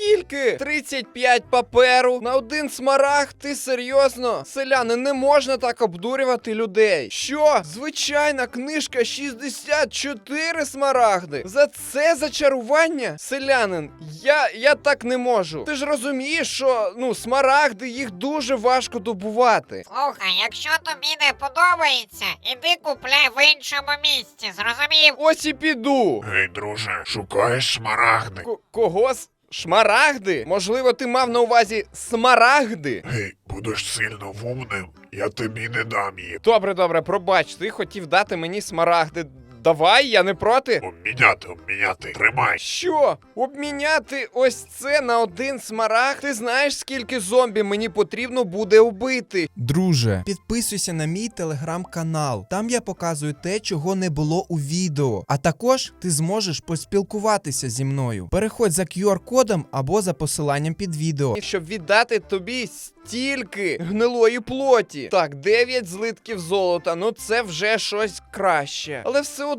Скільки? 35 паперу на один смарагд? Ти серйозно? Селяни, не можна так обдурювати людей. Що? Звичайна книжка 64 смарагди. За це зачарування? Селянин, я, я так не можу. Ти ж розумієш, що ну смарагди їх дуже важко добувати. Слухай, якщо тобі не подобається, іди купляй в іншому місці, зрозумів? Ось і піду. Гей, друже, шукаєш смарагди? К- кого с- Шмарагди? Можливо, ти мав на увазі смарагди? Гей, будеш сильно вумним, я тобі не дам їх. Добре, добре, пробач, ти хотів дати мені смарагди. Давай, я не проти. Обміняти, обміняти. Тримай. Що? Обміняти ось це на один смарагд? Ти знаєш, скільки зомбі мені потрібно буде убити? Друже, підписуйся на мій телеграм-канал. Там я показую те, чого не було у відео. А також ти зможеш поспілкуватися зі мною. Переходь за QR-кодом або за посиланням під відео. Щоб віддати тобі стільки гнилої плоті. Так, 9 злитків золота, ну це вже щось краще. Але все одно,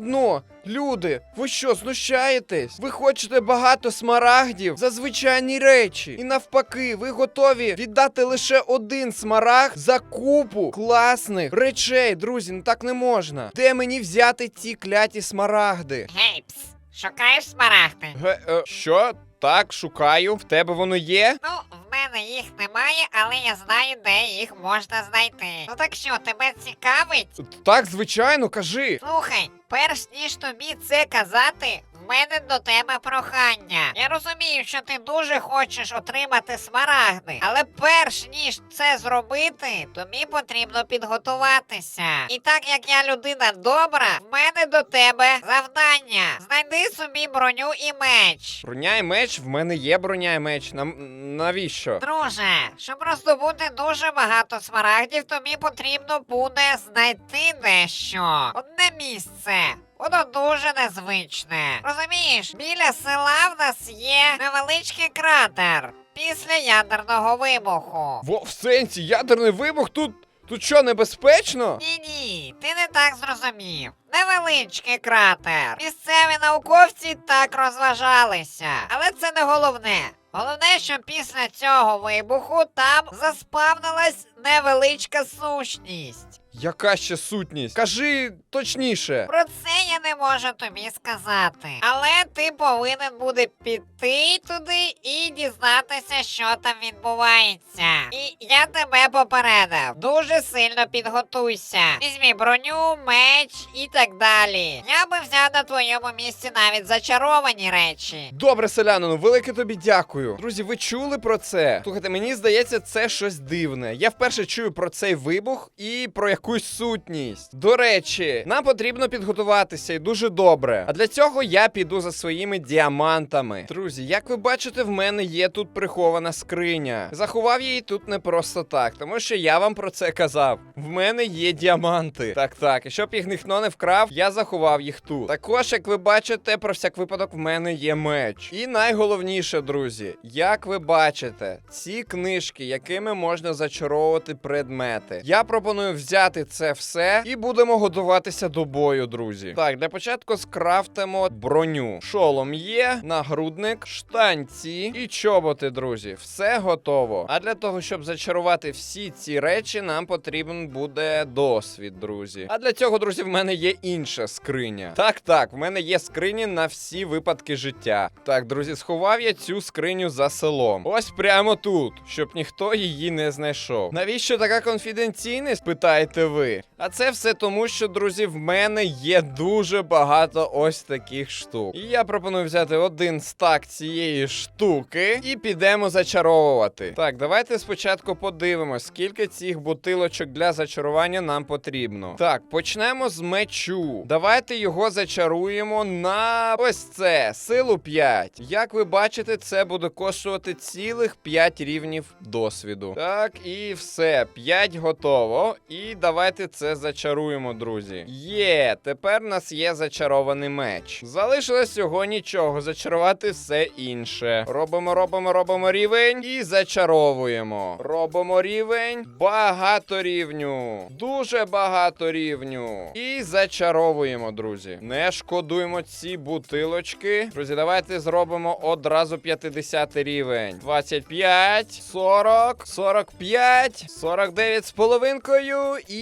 люди, ви що, знущаєтесь? Ви хочете багато смарагдів за звичайні речі. І навпаки, ви готові віддати лише один смарагд за купу класних речей, друзі, ну так не можна. Де мені взяти ці кляті смарагди? Гей, пс, шукаєш смарагди? Ге, е, що? Так, шукаю. В тебе воно є? Ну, в мене їх немає, але я знаю, де їх можна знайти. Ну так що, тебе цікавить? Так, звичайно, кажи. Слухай, перш ніж тобі це казати, мене до тебе прохання. Я розумію, що ти дуже хочеш отримати смарагди, але перш ніж це зробити, тобі потрібно підготуватися. І так як я людина добра, в мене до тебе завдання. Знайди собі броню і меч. Броня і меч, в мене є броня і меч. Нам навіщо? Друже, щоб роздобути дуже багато смарагдів, тобі потрібно буде знайти дещо. Одне місце. Воно дуже незвичне. Розумієш, біля села в нас є невеличкий кратер після ядерного вибуху. Во, в сенсі, ядерний вибух тут. Тут що, небезпечно? Ні, ні, ти не так зрозумів. Невеличкий кратер. Місцеві науковці так розважалися. Але це не головне. Головне, що після цього вибуху там заспавнилась невеличка сущність. Яка ще сутність? Кажи точніше. Про це я не можу тобі сказати. Але ти повинен буде піти туди і дізнатися, що там відбувається. І я тебе попередив. Дуже сильно підготуйся. Візьмі броню, меч і так далі. Я би взяв на твоєму місці навіть зачаровані речі. Добре, селянину, велике тобі дякую. Друзі, ви чули про це? Слухайте, мені здається, це щось дивне. Я вперше чую про цей вибух і про якусь сутність. До речі, нам потрібно підготуватися і дуже добре. А для цього я піду за своїми діамантами. Друзі, як ви бачите, в мене є тут прихована скриня. Заховав її тут не просто так, тому що я вам про це казав. В мене є діаманти. Так, так. І щоб їх ніхто не вкрав, я заховав їх тут. Також, як ви бачите, про всяк випадок в мене є меч. І найголовніше, друзі, як ви бачите, ці книжки, якими можна зачаровувати предмети. Я пропоную взяти це все і будемо готуватися до бою, друзі. Так, для початку скрафтимо броню. Шолом є, нагрудник, штанці і чоботи, друзі. Все готово. А для того, щоб зачарувати всі ці речі, нам потрібен буде досвід, друзі. А для цього, друзі, в мене є інша скриня. Так, так, в мене є скрині на всі випадки життя. Так, друзі, сховав я цю скриню за селом. Ось прямо тут, щоб ніхто її не знайшов. Навіщо така конфіденційність? Питаєте ви. А це все тому, що, друзі, в мене є дуже багато ось таких штук. І я пропоную взяти один стак цієї штуки і підемо зачаровувати. Так, давайте спочатку подивимось, скільки цих бутилочок для зачарування нам потрібно. Так, почнемо з мечу. Давайте його зачаруємо на ось це, силу 5. Як ви бачите, це буде коштувати цілих 5 рівнів досвіду. Так, і все, 5 готово. І давайте це зачаруємо, друзі. Є, тепер у нас є зачарований меч. Залишилось всього нічого, зачарувати все інше. Робимо, робимо, робимо рівень і зачаровуємо. Робимо рівень, багато рівню. Дуже багато рівню. І зачаровуємо, друзі. Не шкодуємо ці бутилочки. Друзі, давайте зробимо одразу 50 рівень. 25, 40, 45, 49 з половинкою і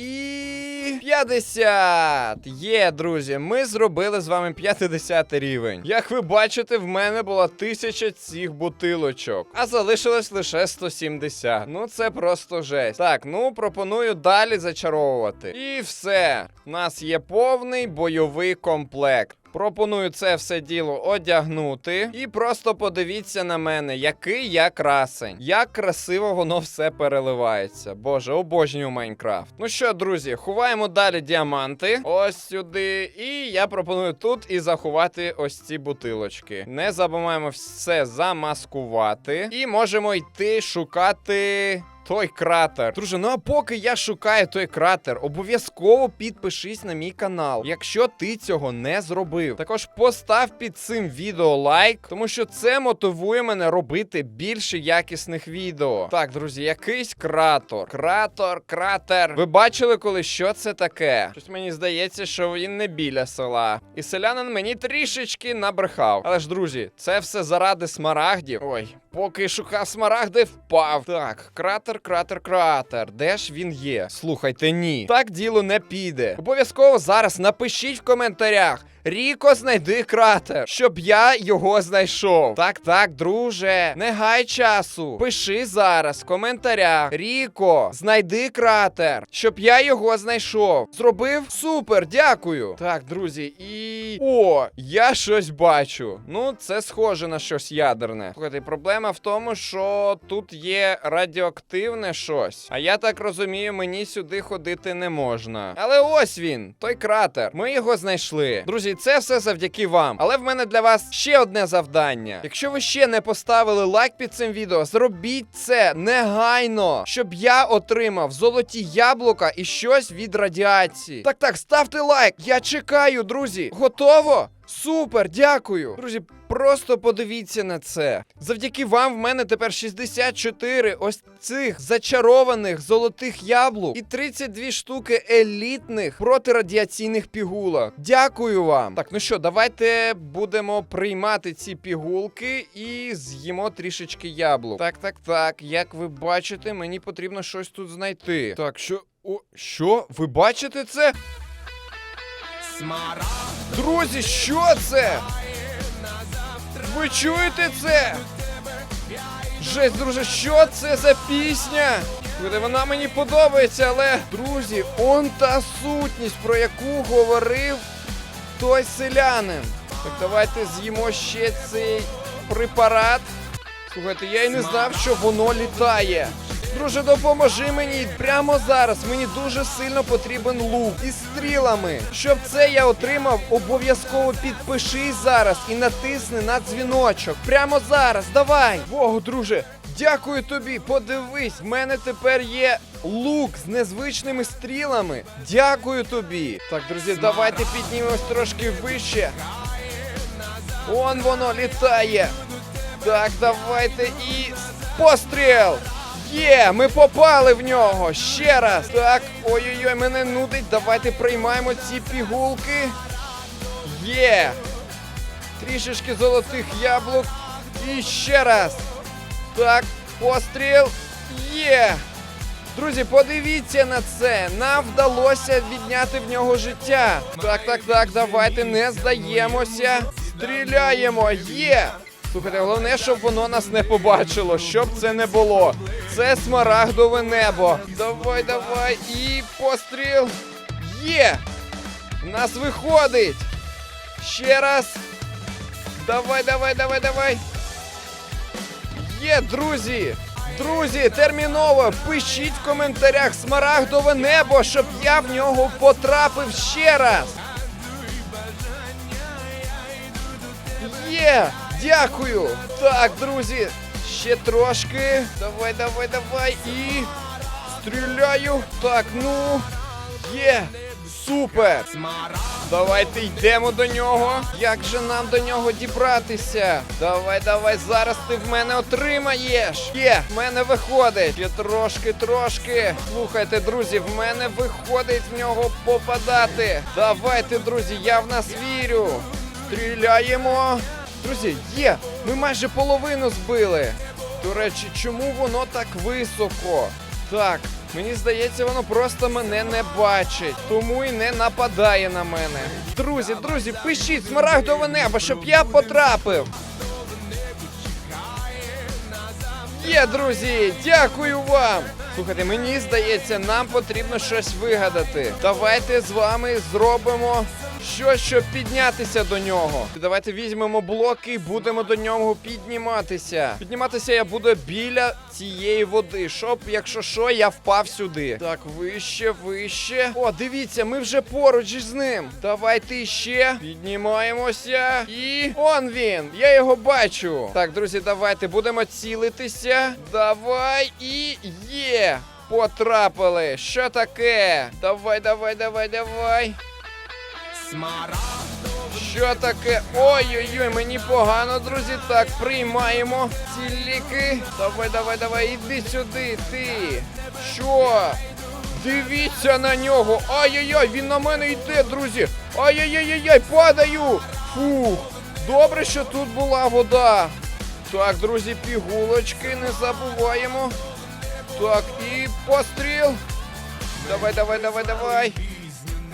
50. Є, друзі, ми зробили з вами 50 рівень. Як ви бачите, в мене була тисяча цих бутилочок, а залишилось лише 170. Ну це просто жесть. Так, ну пропоную далі зачаровувати. І все. У нас є повний бойовий комплект. Пропоную це все діло одягнути. І просто подивіться на мене, який я красень. Як красиво воно все переливається. Боже, обожнюю Майнкрафт. Ну що, друзі, ховаємо далі діаманти. Ось сюди. І я пропоную тут і заховати ось ці бутилочки. Не забуваємо все замаскувати. І можемо йти шукати. Той кратер. Друже, ну а поки я шукаю той кратер, обов'язково підпишись на мій канал, якщо ти цього не зробив. Також постав під цим відео лайк, тому що це мотивує мене робити більше якісних відео. Так, друзі, якийсь кратор. Кратор, кратер. Ви бачили коли що це таке? Щось мені здається, що він не біля села. І селянин мені трішечки набрехав. Але ж, друзі, це все заради смарагдів. Ой, поки шукав смарагди, впав. Так, кратер, кратер, кратер. Де ж він є? Слухайте, ні. Так діло не піде. Обов'язково зараз напишіть в коментарях. Ріко, знайди кратер, щоб я його знайшов. Так, так, друже, не гай часу. Пиши зараз в коментарях. Ріко, знайди кратер, щоб я його знайшов. Зробив? Супер, дякую. Так, друзі, і. О, я щось бачу. Ну, це схоже на щось ядерне. Слухайте, проблема в тому, що тут є радіоактивне щось. А я так розумію, мені сюди ходити не можна. Але ось він, той кратер. Ми його знайшли. Друзі, це все завдяки вам. Але в мене для вас ще одне завдання. Якщо ви ще не поставили лайк під цим відео, зробіть це негайно, щоб я отримав золоті яблука і щось від радіації. Так, так, ставте лайк. Я чекаю, друзі. Готово? Супер, дякую. Друзі, просто подивіться на це. Завдяки вам в мене тепер 64 ось цих зачарованих золотих яблук і 32 штуки елітних протирадіаційних пігулок. Дякую вам. Так, ну що, давайте будемо приймати ці пігулки і з'їмо трішечки яблук. Так, так, так. Як ви бачите, мені потрібно щось тут знайти. Так, що. О, що? Ви бачите це? Друзі, що це? Ви чуєте це? Жесть, друже, що це за пісня? Вона мені подобається, але друзі, он та сутність, про яку говорив той селянин. Так давайте з'їмо ще цей препарат. Слухайте, я й не знав, що воно літає. Друже, допоможи мені прямо зараз. Мені дуже сильно потрібен лук із стрілами. Щоб це я отримав, обов'язково підпишись зараз і натисни на дзвіночок. Прямо зараз, давай. Богу, друже, дякую тобі. Подивись, в мене тепер є лук з незвичними стрілами. Дякую тобі. Так, друзі, давайте піднімемось трошки вище. Он воно літає. Так, давайте і постріл! Є, ми попали в нього. Ще раз. Так, ой-ой-ой, мене нудить. Давайте приймаємо ці пігулки. Є. Трішечки золотих яблук. І ще раз. Так, постріл. Є. Друзі, подивіться на це. Нам вдалося відняти в нього життя. Так, так, так, давайте не здаємося. Стріляємо. Є. Слухайте, головне, щоб воно нас не побачило, щоб це не було. Це смарагдове небо. Давай, давай. І постріл. Є! У нас виходить. Ще раз. Давай, давай, давай, давай. Є, друзі! Друзі, терміново пишіть в коментарях смарагдове небо, щоб я в нього потрапив ще раз. Є! Дякую! Так, друзі, ще трошки. Давай, давай, давай. І стріляю. Так, ну. Є! Супер! Давайте йдемо до нього. Як же нам до нього дібратися? Давай, давай, зараз ти в мене отримаєш. Є, в мене виходить. Ще трошки, трошки. Слухайте, друзі, в мене виходить в нього попадати. Давайте, друзі, я в нас вірю. Стріляємо. Друзі, є! Ми майже половину збили. До речі, чому воно так високо? Так, мені здається, воно просто мене не бачить, тому і не нападає на мене. Друзі, друзі, пишіть смарагдове небо, щоб я потрапив. Є, друзі, дякую вам. Слухайте, мені здається, нам потрібно щось вигадати. Давайте з вами зробимо щось, щоб піднятися до нього. Давайте візьмемо блоки і будемо до нього підніматися. Підніматися я буду біля цієї води, щоб, якщо що, я впав сюди. Так, вище, вище. О, дивіться, ми вже поруч із ним. Давайте ще піднімаємося. І он він. Я його бачу. Так, друзі, давайте будемо цілитися. Давай і є. Потрапили. Що таке? Давай, давай, давай, давай. Що таке? Ой-ой-ой, мені погано, друзі. Так, приймаємо ці ліки. Давай, давай, давай, іди сюди, ти. Що? Дивіться на нього. Ай-яй-яй, він на мене йде, друзі. Ай-яй-яй-яй, падаю. Фух. Добре, що тут була вода. Так, друзі, пігулочки, не забуваємо. Так, і постріл. Давай, давай, давай, давай.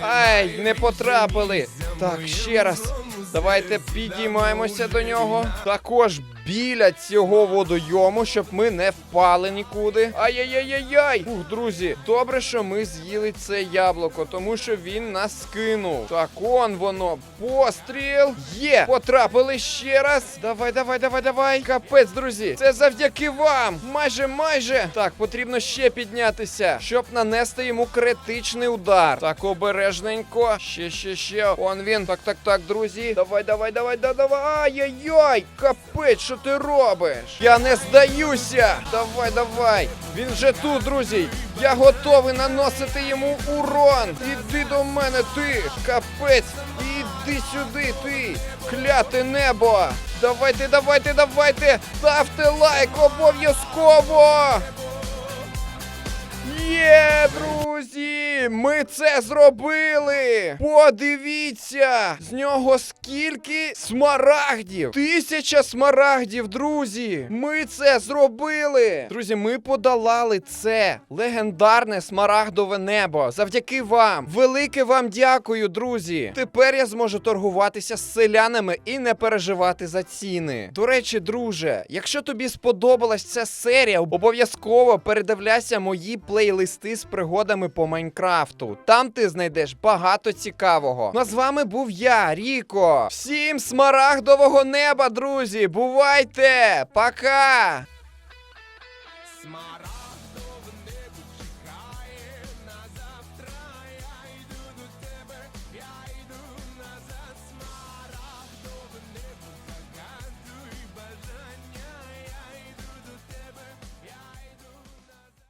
Ай, не потрапили. Так, ще раз. Давайте підіймаємося до нього. Також біля цього водойому, щоб ми не впали нікуди. Ай-яй-яй-яй-яй! Ух, друзі, добре, що ми з'їли це яблуко, тому що він нас скинув. Так, он воно. Постріл. Є! Потрапили ще раз. Давай, давай, давай, давай. Капець, друзі. Це завдяки вам. Майже, майже. Так, потрібно ще піднятися, щоб нанести йому критичний удар. Так, обережненько. Ще, ще, ще. Он він. Так, так, так, друзі. Давай, давай, давай, да, давай. Ай-яй-яй! Капець, що ти робиш? Я не здаюся. Давай, давай. Він вже тут, друзі. Я готовий наносити йому урон. Іди до мене, ти. Капець. Іди сюди, ти. Кляте небо. Давайте, давайте, давайте. Ставте лайк обов'язково. Є, друзі! Ми це зробили! Подивіться! З нього скільки смарагдів! Тисяча смарагдів, друзі! Ми це зробили! Друзі, ми подолали це легендарне смарагдове небо. Завдяки вам! Велике вам дякую, друзі! Тепер я зможу торгуватися з селянами і не переживати за ціни. До речі, друже, якщо тобі сподобалась ця серія, обов'язково передивляйся мої плейлисти з пригодами по Майнкрафту. Там ти знайдеш багато цікавого. Ну а з вами був я, Ріко. Всім смарагдового неба, друзі! Бувайте! Пока!